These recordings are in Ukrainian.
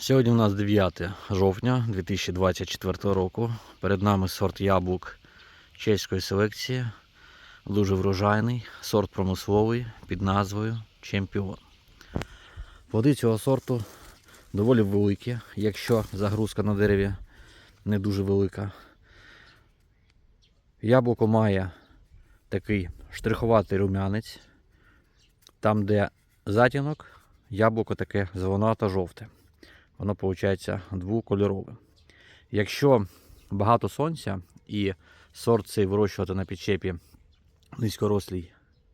Сьогодні у нас 9 жовтня 2024 року. Перед нами сорт яблук чеської селекції. Дуже врожайний, сорт промисловий під назвою Чемпіон. Плоди цього сорту доволі великі, якщо загрузка на дереві не дуже велика. Яблуко має такий штрихуватий рум'янець. Там, де затінок, яблуко таке зеленато-жовте воно виходить двокольорове. Якщо багато сонця і сорт цей вирощувати на підчепі низькорослій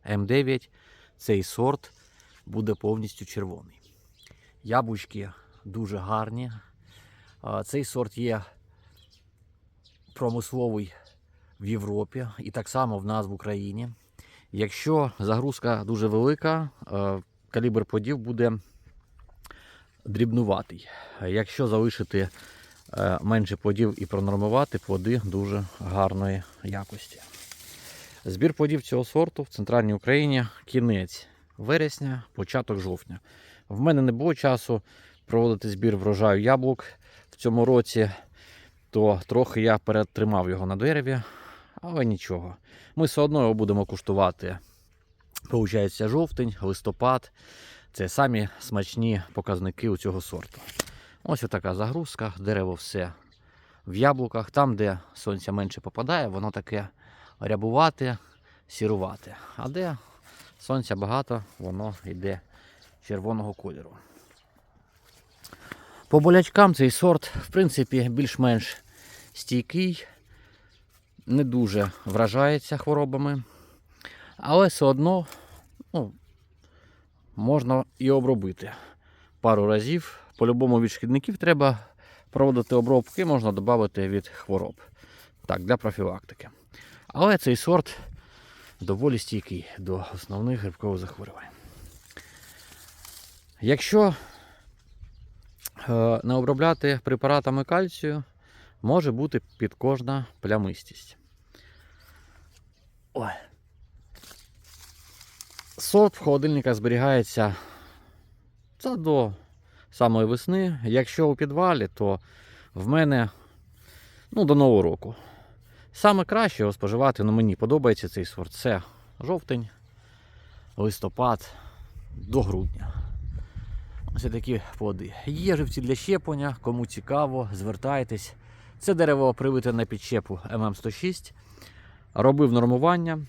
М9, цей сорт буде повністю червоний. Яблучки дуже гарні. Цей сорт є промисловий в Європі і так само в нас в Україні. Якщо загрузка дуже велика, калібр плодів буде дрібнуватий. Якщо залишити е, менше плодів і пронормувати, плоди дуже гарної якості. Збір плодів цього сорту в центральній Україні кінець вересня, початок жовтня. В мене не було часу проводити збір врожаю яблук в цьому році, то трохи я перетримав його на дереві, але нічого. Ми все одно його будемо куштувати. Получається жовтень, листопад. Це самі смачні показники у цього сорту. Ось така загрузка, дерево все в яблуках. Там, де сонця менше попадає, воно таке рябувате, сірувате. А де сонця багато, воно йде червоного кольору. По болячкам цей сорт, в принципі, більш-менш стійкий, не дуже вражається хворобами, але все одно ну, можна і обробити пару разів. По-любому від шкідників треба проводити обробки, можна додати від хвороб. Так, для профілактики. Але цей сорт доволі стійкий до основних грибкових захворювань. Якщо е, не обробляти препаратами кальцію, може бути підкожна плямистість. Ой. Сорт в холодильниках зберігається це до самої весни. Якщо у підвалі, то в мене ну, до нового року. Саме краще його споживати, ну мені подобається цей сорт. Це жовтень, листопад до грудня. Ось такі плоди. Є живці для щеплення, кому цікаво, звертайтесь. Це дерево привите на підщепу ММ106. Робив нормування.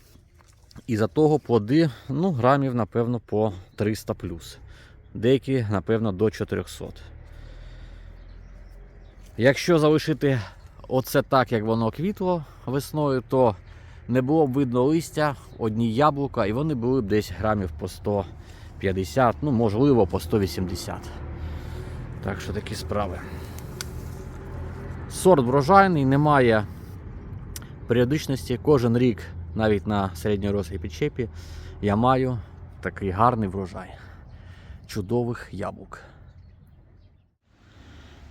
І за того плоди ну, грамів, напевно, по 300 плюс. Деякі, напевно, до 400. Якщо залишити оце так, як воно квітло весною, то не було б видно листя, одні яблука, і вони були б десь грамів по 150, ну, можливо, по 180. Так що такі справи. Сорт врожайний, немає періодичності. Кожен рік навіть на середньорослій підчепі я маю такий гарний врожай чудових яблук.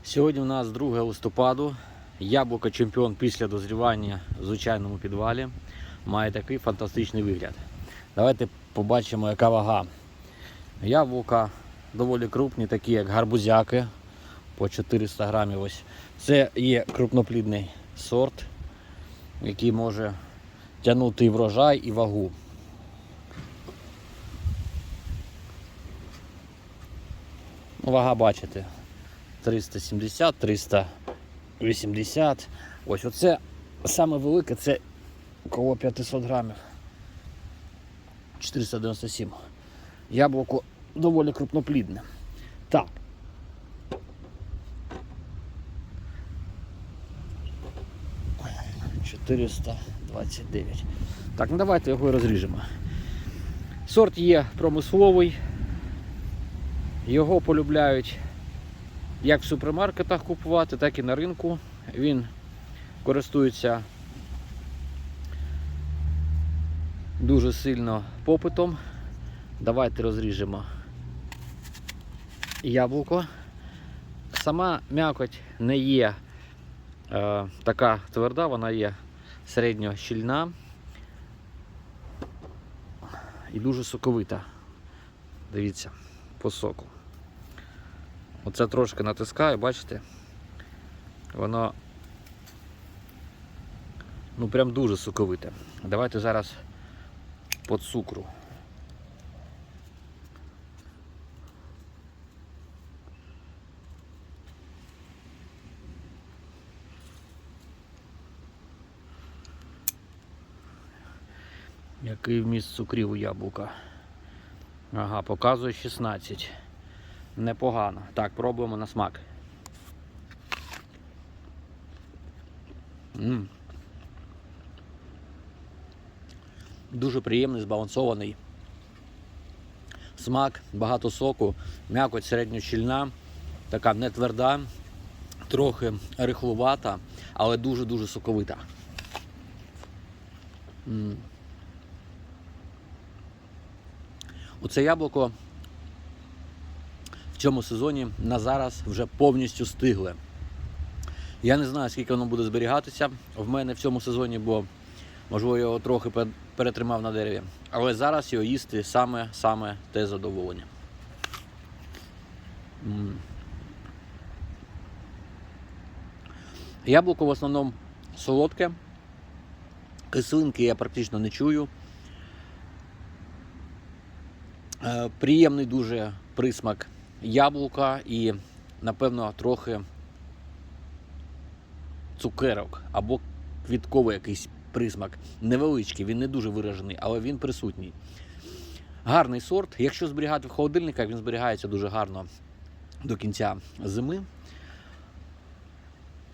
Сьогодні у нас 2 листопаду. Яблуко чемпіон після дозрівання в звичайному підвалі має такий фантастичний вигляд. Давайте побачимо, яка вага. Яблука доволі крупні, такі як гарбузяки по 400 грамів. Ось. Це є крупноплідний сорт, який може тягнути і врожай, і вагу. Ну, Вага бачите. 370, 380. Ось оце саме велике, це коло 500 грамів. 497. Яблуко доволі крупноплідне. Так. Чотириста 29. Так, ну давайте його розріжемо. Сорт є промисловий. Його полюбляють як в супермаркетах купувати, так і на ринку. Він користується дуже сильно попитом. Давайте розріжемо яблуко. Сама м'якоть не є е, така тверда, вона є середньо щільна і дуже соковита. Дивіться, по соку. Оце трошки натискаю, бачите? Воно ну прям дуже соковите. Давайте зараз по цукру. Який вміст цукрів у яблука? Ага, показує 16. Непогано. Так, пробуємо на смак. м Дуже приємний, збалансований. Смак, багато соку, м'якоть середньощільна, така не тверда, трохи рихлувата, але дуже-дуже соковита. м Оце яблуко в цьому сезоні на зараз вже повністю стигле. Я не знаю, скільки воно буде зберігатися в мене в цьому сезоні, бо можливо його трохи перетримав на дереві. Але зараз його їсти саме саме те задоволення. Яблуко в основному солодке. Кислинки я практично не чую. Е, Приємний дуже присмак яблука і, напевно, трохи цукерок або квітковий якийсь присмак. Невеличкий, він не дуже виражений, але він присутній. Гарний сорт. Якщо зберігати в холодильниках, він зберігається дуже гарно до кінця зими.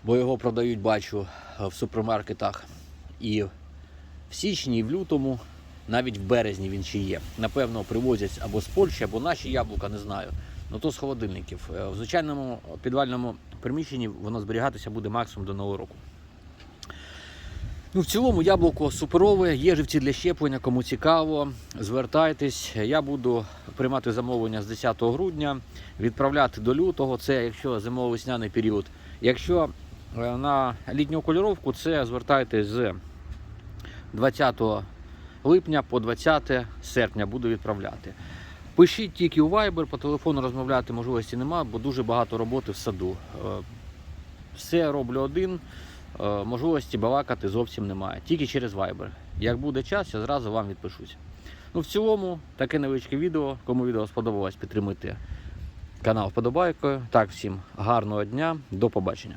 Бо його продають, бачу, в супермаркетах. І в січні, і в лютому, навіть в березні він ще є. Напевно, привозять або з Польщі, або наші яблука, не знаю. Ну то з холодильників. Е, В звичайному підвальному приміщенні воно зберігатися буде максимум до нового року. Ну, в цілому яблуко суперове, є живці для щеплення, кому цікаво, звертайтесь. Я буду приймати замовлення з 10 грудня, відправляти до лютого, це якщо зимово-весняний період. Якщо е, на літню кольоровку, це звертайтесь з 20 липня по 20 серпня буду відправляти. Пишіть тільки у Viber, по телефону розмовляти можливості немає, бо дуже багато роботи в саду. Е, Все роблю один, е, можливості балакати зовсім немає. Тільки через Viber. Як буде час, я зразу вам відпишусь. Ну, в цілому, таке невеличке відео. Кому відео сподобалось, підтримуйте канал вподобайкою. Так, всім гарного дня, до побачення.